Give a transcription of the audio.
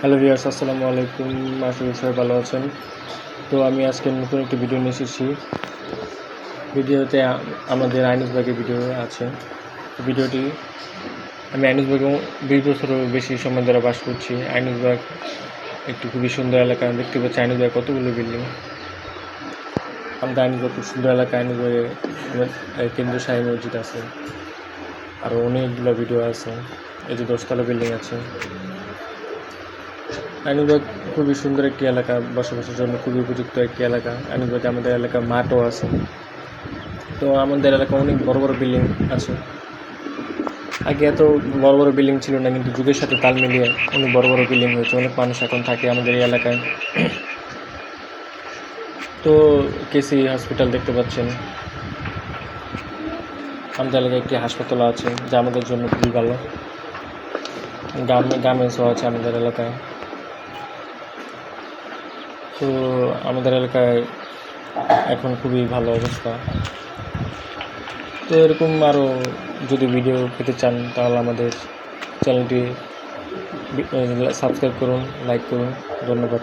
Hello viewers আসসালামু আলাইকুম। আশা করি সবাই ভালো আছেন। তো আমি আজকে নতুন একটি ভিডিও নিয়ে এসেছি। ভিডিওতে আমাদের আইনুসবাগের ভিডিও আছে। ভিডিওটি আমি আইনুসবাগে বিশ বছরের বেশি সময় ধরে বাস করছি। আইনুসবাগ একটি খুবই সুন্দর এলাকা। দেখতে পাচ্ছি আইনুসবাগ কতগুলো বিল্ডিং আমাদের আইনুসবাগ খুব সুন্দর এলাকা। আইনুসবাগে কেন্দ্র শাহী মসজিদ আছে। আরও অনেকগুলো ভিডিও আছে। এই যে দশতলা বিল্ডিং আছে। আইনুবাগ খুবই সুন্দর একটি এলাকা, বসবাসের জন্য খুবই উপযুক্ত একটি এলাকা। আইনুবাগে আমাদের এলাকা মাঠও আছে। তো আমাদের এলাকা অনেক বড় বড় বিল্ডিং আছে। আগে এত বড় বড় বিল্ডিং ছিল না, কিন্তু যুগের সাথে তাল মিলিয়ে অনেক বড় বড় বিল্ডিং হয়েছে, অনেক মানুষ এখন থাকে আমাদের এই এলাকায়। তো কেসি হসপিটাল দেখতে পাচ্ছেন। আমাদের এলাকায় একটি হাসপাতাল আছে, যা আমাদের জন্য খুবই ভালো। গ্রামে গার্মেন্টসও আছে আমাদের এলাকায়। তো আমাদের এলাকায় এখন খুবই ভালো অবস্থা। তো এরকম আরও যদি ভিডিও পেতে চান, তাহলে আমাদের চ্যানেলটি সাবস্ক্রাইব করুন লাইক করুন। ধন্যবাদ।